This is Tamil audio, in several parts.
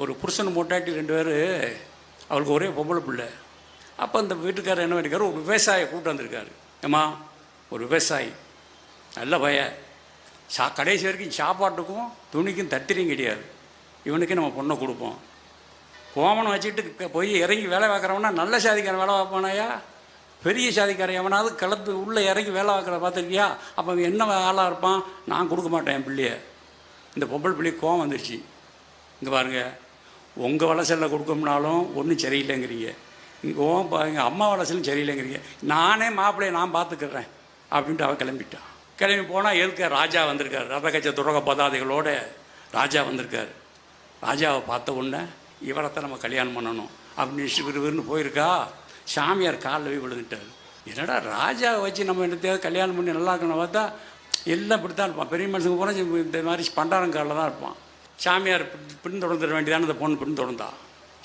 ஒரு புருஷன் மொட்டாட்டி ரெண்டு பேர் அவளுக்கு ஒரே பொம்பளை பிள்ளை. அப்போ அந்த வீட்டுக்காரர் என்ன பண்ணிருக்காரு? ஒரு விவசாய கூட்டு வந்திருக்காரு. ஏம்மா ஒரு விவசாயி. நல்ல பய. சா கடைசி வரைக்கும் சாப்பாட்டுக்கும் துணிக்கும் தத்திரியும் கிடையாது. இவனுக்கு நம்ம பொண்ணை கொடுப்போம். கோமனை வச்சுட்டு போய் இறங்கி வேலை பார்க்குறவனா நல்ல சாதிக்காரன் வேலை பார்ப்பானாயா? பெரிய சாதிக்காரன் எவனாவது கிளப்பு உள்ளே இறங்கி வேலை பார்க்குற பார்த்துருக்கியா? அப்போ அவன் என்ன ஆளாக இருப்பான்? நான் கொடுக்க மாட்டேன் என் பிள்ளைய. இந்த பொம்பளை பிள்ளை கோவம் வந்துருச்சு. இங்கே பாருங்கள் உங்கள் வளசலில் கொடுக்கணும்னாலும் ஒன்றும் சரியில்லைங்கிறீங்க. இங்கே ஓ எங்கள் அம்மா வளசலும் சரியில்லைங்கிறீங்க. நானே மாப்பிள்ளையை நான் பார்த்துக்கிறேன் அப்படின்ட்டு அவள் கிளம்பிட்டான். கிளம்பி போனால் எதுக்க ராஜா வந்திருக்கார். ரதகச்ச துரக பதாதைகளோட ராஜா வந்திருக்கார். ராஜாவை பார்த்த உடனே இவரத்தை நம்ம கல்யாணம் பண்ணணும். அப்படின்னு விறுவிறுன்னு போயிருக்கா. சாமியார் காலில் போய் விழுந்துட்டார். என்னடா ராஜாவை வச்சு நம்ம என்னத்தையாவது கல்யாணம் பண்ணி நல்லா இருக்கணும் பார்த்தா எல்லாம் இப்படி தான் இருப்பான். பெரிய மனுஷங்க போனால் இந்த மாதிரி பண்டாரங்காலில் தான் இருப்பான். சாமியார் பின்தொடர்ந்துட வேண்டியதான அந்த பொண்ணு பின்தொடர்ந்தா.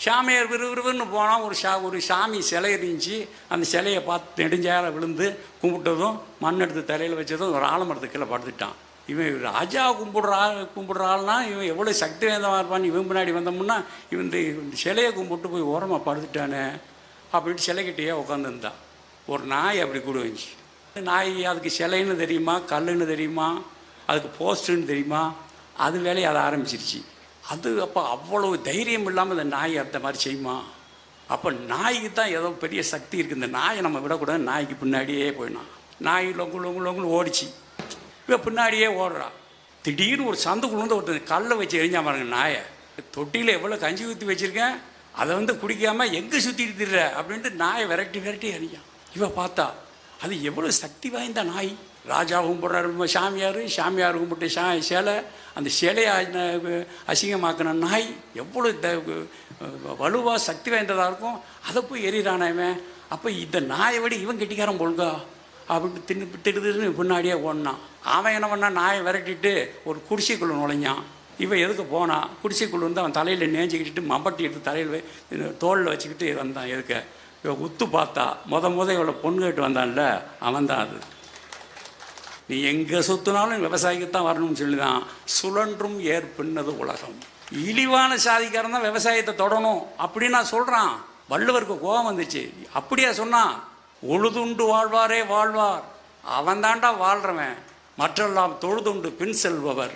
சாமியார் விறுவிறுன்னு போனால் ஒரு சா ஒரு சாமி சிலை இருந்துச்சு. அந்த சிலையை பார்த்து நெடுஞ்சார விழுந்து கும்பிட்டதும் மண் எடுத்து தலையில் வச்சதும் ஒரு ஆலமரத்துக்கு கீழே படுத்துட்டான். இவன் ராஜா கும்பிடுற ஆள் கும்பிடுற ஆள்னா இவன் எவ்வளோ சக்தி வேந்தமாக இருப்பான் இவன் பின்னாடி வந்தோம்னா இவன் இந்த இந்த சிலையை கும்பிட்டு போய் ஓரமாக படுத்துட்டானே அப்படின்ட்டு சிலைக்கிட்டேயே உட்காந்துருந்தான் ஒரு நாய் அப்படி கூட வந்துச்சு நாய் அதுக்கு சிலைன்னு தெரியுமா கல்லுன்னு தெரியுமா அதுக்கு போஸ்ட்டுன்னு தெரியுமா அது வேலையை அதை ஆரம்பிச்சிருச்சு. அது அப்போ அவ்வளவு தைரியம் இல்லாமல் இந்த நாய் அந்த மாதிரி செய்யுமா? அப்போ நாய்க்கு தான் ஏதோ பெரிய சக்தி இருக்குது இந்த நாயை நம்ம விடக்கூடாது. நாய்க்கு பின்னாடியே போயிடணும். நாய் லொங்கு லொங்கு லொங்குன்னு ஓடிச்சு. இவன் பின்னாடியே ஓடுறா. திடீர்னு ஒரு சந்துக்குள்ளேருந்து வந்து ஒருத்தன் கல்லை வச்சு எரிஞ்சா பாருங்க நாயை. தொட்டியில் எவ்வளோ கஞ்சி ஊற்றி வச்சுருக்கேன்? அதை வந்து குடிக்காமல் எங்கே சுற்றிட்டு திடுற அப்படின்ட்டு நாயை விரட்டி விரட்டி எரிஞ்சான் இவன் பார்த்தா அது எவ்வளோ சக்தி வாய்ந்த நாய்? ராஜா கும்பிட்றாரு சாமியார் சாமியார் கும்பிட்டு சா சேலை அந்த சிலையை அசிங்கமாக்கின நாய் எவ்வளோ த வலுவாக சக்தி வாய்ந்ததாக இருக்கும். அதை போய் எறிகிறானே இவன்? அப்போ இந்த நாயை விட இவன் கெட்டிக்காரன் போல்கா. அப்படின்னு தின்னு திடுதுன்னு பின்னாடியே ஓடினான். அவன் என்ன பண்ணான்? நாயை விரட்டிட்டு ஒரு குடிசைக்குள்ள நுழைஞ்சான். இவன் எதுக்கு போனான்? குடிசைக்குள்ள வந்து அவன் தலையில் நேஞ்சிக்கிட்டு மம்பட்டி எடுத்து தலையில் தோளில் வச்சுக்கிட்டு வந்தான் எதுக்கு? இவன் உத்து பார்த்தா முத முத இவளை பொண்ணு கேட்டு வந்தான்ல அவன் தான் அது. நீ எங்கே சுற்றினாலும் விவசாயிக்குத்தான் வரணும்னு சொல்லி தான் சுழன்றும் ஏற்பின்னது உலகம். இழிவான சாதிக்காரன் தான் விவசாயத்தை தொடணும் அப்படின்னு நான் சொல்கிறான் வள்ளுவருக்கு கோபம் வந்துச்சு. அப்படியா சொன்னான் உழுதுண்டு வாழ்வாரே வாழ்வார். அவன் தாண்டா வாழ்கிறவன் மற்றெல்லாம் தொழுதுண்டு பின் செல்பவர்.